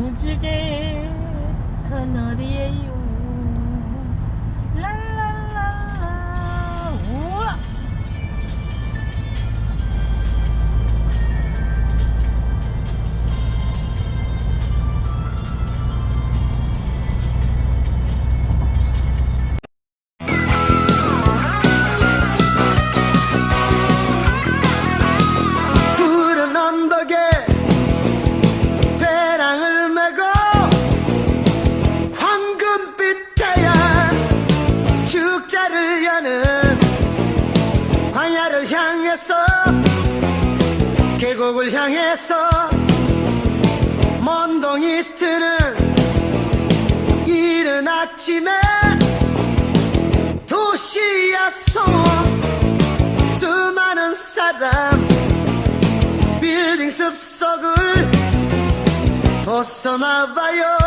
무지개 터널이에요. 랄 천국을 향해서 먼동이 뜨는 이른 아침에 도시야 소원 수많은 사람 빌딩 숲속을 벗어나봐요.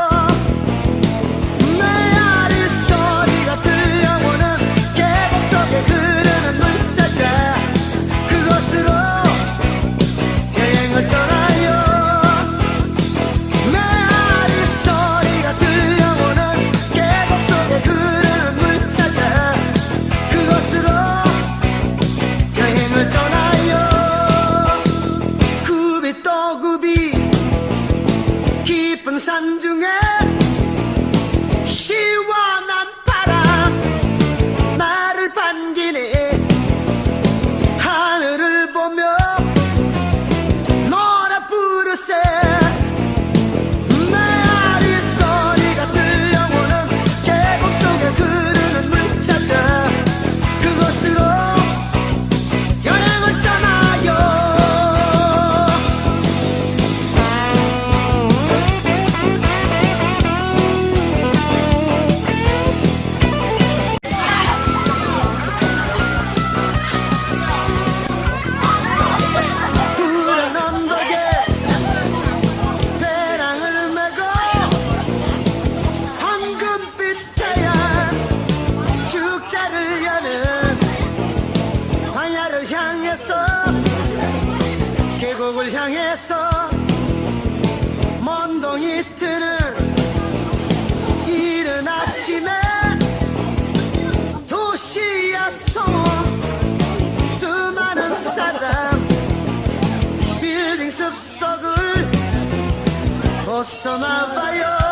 서울 향해서 먼동이 뜨는 이른 아침에 도시야 서울 수많은 사람 빌딩 숲속을 벗어나봐요.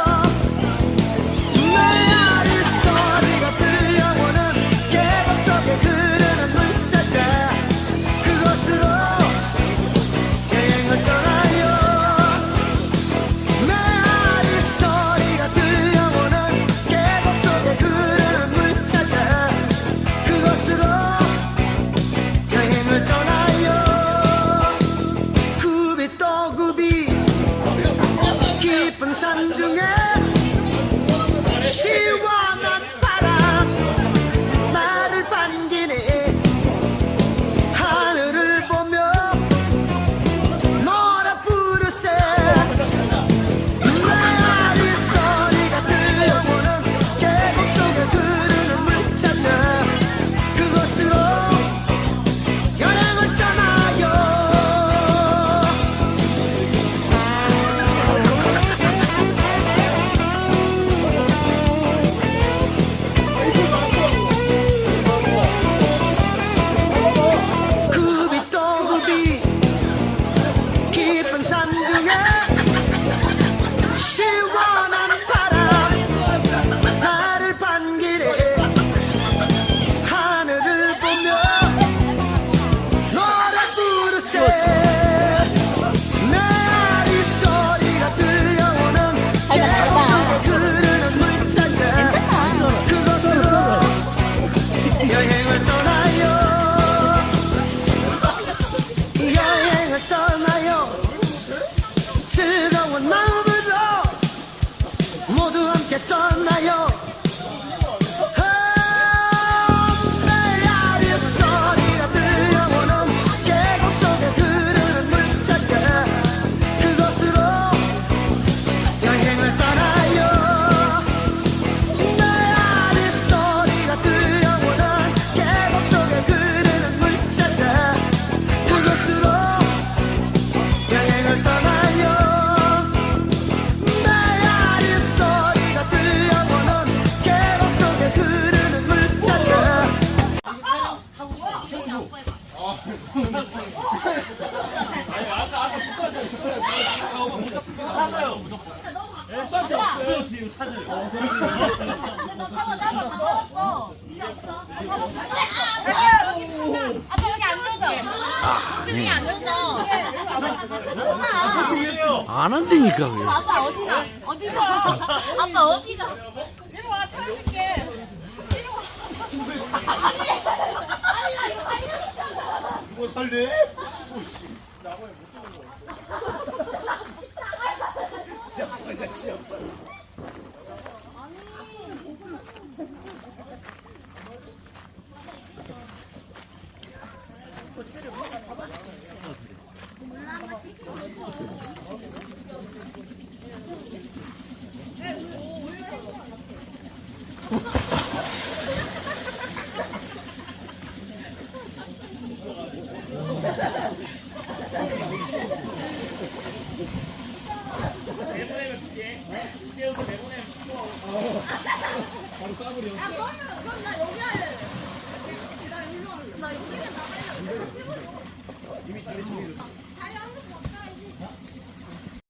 산중에 시와 안 한다니까 왜. 아빠 어디가? 어디가? 아빠 어디가? 이리 와 타줄게. 뭐 살래? 바로 까버려. 야, 그러면 그럼 나 여기 할래. 나 여기는 나가야 돼. 이미 자리 정해졌어.